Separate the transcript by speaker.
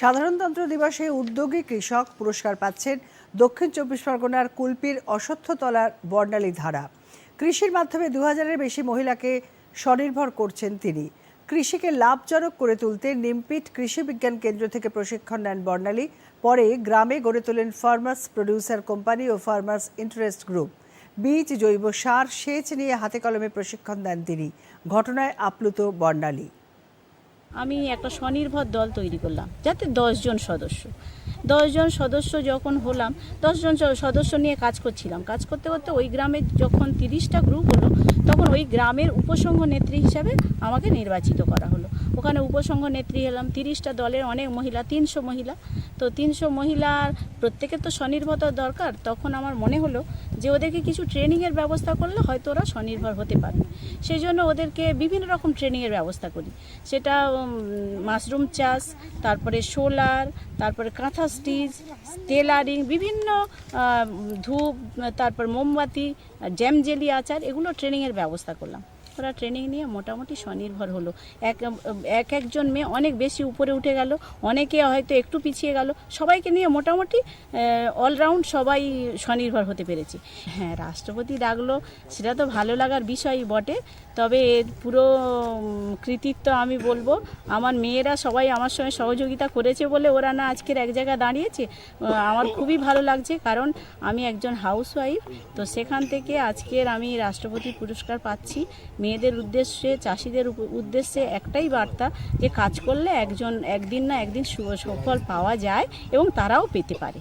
Speaker 1: সাধারণতন্ত্র দিবসে উদ্যোগী কৃষক পুরস্কার পাচ্ছেন দক্ষিণ চব্বিশ পরগনার কুলপির অশ্বত্থতলার বর্ণালী ধারা। কৃষির মাধ্যমে দু হাজারের বেশি মহিলাকে স্বনির্ভর করছেন তিনি। কৃষিকে লাভজনক করে তুলতে নিমপিট কৃষি বিজ্ঞান কেন্দ্র থেকে প্রশিক্ষণ নেন বর্ণালী। পরে গ্রামে গড়ে তোলেন ফার্মার্স প্রডিউসার কোম্পানি ও ফার্মার্স ইন্টারেস্ট গ্রুপ। বীজ, জৈব সার, সেচ নিয়ে হাতে কলমে প্রশিক্ষণ দেন তিনি। ঘটনায় আপ্লুত বর্ণালী।
Speaker 2: আমি একটা স্বনির্ভর দল তৈরি করলাম, যাতে দশজন সদস্য। দশজন সদস্য যখন হলাম, দশজন সদস্য নিয়ে কাজ করছিলাম। কাজ করতে করতে ওই গ্রামে যখন তিরিশটা গ্রুপ হলো, তখন ওই গ্রামের উপসংঘ নেত্রী হিসাবে আমাকে নির্বাচিত করা হলো। ওখানে উপসংঘ নেত্রী হলাম, তিরিশটা দলের অনেক মহিলা, তিনশো মহিলা। তো তিনশো মহিলার, প্রত্যেকের তো স্বনির্ভরতা দরকার। তখন আমার মনে হলো যে ওদেরকে কিছু ট্রেনিংয়ের ব্যবস্থা করলে হয়তো ওরা স্বনির্ভর হতে পারবে। সেই জন্য ওদেরকে বিভিন্ন রকম ট্রেনিংয়ের ব্যবস্থা করি। সেটা মাশরুম চাষ, তারপরে সোলার তারপরে কাঁথা স্টিচ টেলারিং বিভিন্ন ধূপ, তারপর মোমবাতি জ্যাম জেলি আচার, এগুলো ট্রেনিংয়ের ব্যবস্থা করলাম। ওরা ট্রেনিং নিয়ে মোটামুটি স্বনির্ভর হলো। এক এক একজন মেয়ে অনেক বেশি উপরে উঠে গেল, অনেকে হয়তো একটু পিছিয়ে গেল, সবাইকে নিয়ে মোটামুটি অলরাউন্ড সবাই স্বনির্ভর হতে পেরেছে। হ্যাঁ রাষ্ট্রপতি ডাকলো, সেটা তো ভালো লাগার বিষয়ই বটে, তবে এর পুরো কৃতিত্ব আমি বলব, আমার মেয়েরা সবাই আমার সঙ্গে সহযোগিতা করেছে বলে ওরা না আজকের এক জায়গায় দাঁড়িয়েছে আমার খুবই ভালো লাগছে, কারণ আমি একজন হাউসওয়াইফ তো সেখান থেকে আজকের আমি রাষ্ট্রপতি পুরস্কার পাচ্ছি মেয়েদের উদ্দেশ্যে, চাষিদের উদ্দেশ্যে একটাই বার্তা যে কাজ করলে একজন, একদিন না একদিন সুফল পাওয়া যায় এবং তারাও পেতে পারে।